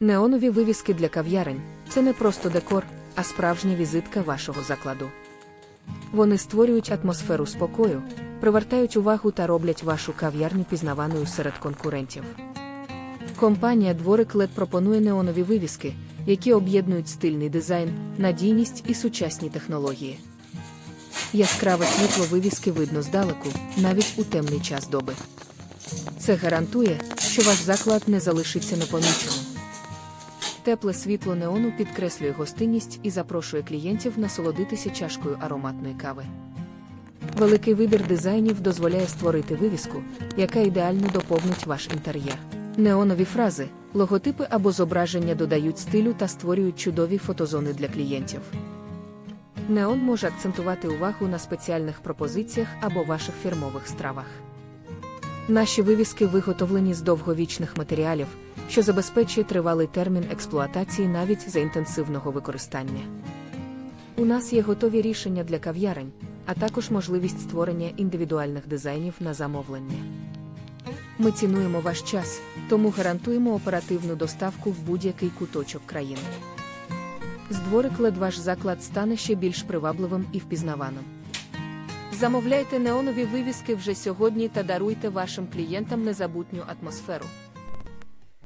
Неонові вивіски для кав'ярень це не просто декор, а справжня візитка вашого закладу. Вони створюють атмосферу спокою, привертають увагу та роблять вашу кав'ярню пізнаваною серед конкурентів. Компанія Дворик LED пропонує неонові вивіски, які об'єднують стильний дизайн, надійність і сучасні технології. Яскраве світло вивіски видно здалеку, навіть у темний час доби. Це гарантує, що ваш заклад не залишиться непоміченим. Тепле світло неону підкреслює гостинність і запрошує клієнтів насолодитися чашкою ароматної кави. Великий вибір дизайнів дозволяє створити вивіску, яка ідеально доповнить ваш інтер'єр. Неонові фрази, логотипи або зображення додають стилю та створюють чудові фотозони для клієнтів. Неон може акцентувати увагу на спеціальних пропозиціях або ваших фірмових стравах. Наші вивіски виготовлені з довговічних матеріалів, що забезпечує тривалий термін експлуатації навіть за інтенсивного використання. У нас є готові рішення для кав'ярень, а також можливість створення індивідуальних дизайнів на замовлення. Ми цінуємо ваш час, тому гарантуємо оперативну доставку в будь-який куточок країни. З дворик LED ваш заклад стане ще більш привабливим і впізнаваним. Замовляйте неонові вивіски вже сьогодні та даруйте вашим клієнтам незабутню атмосферу.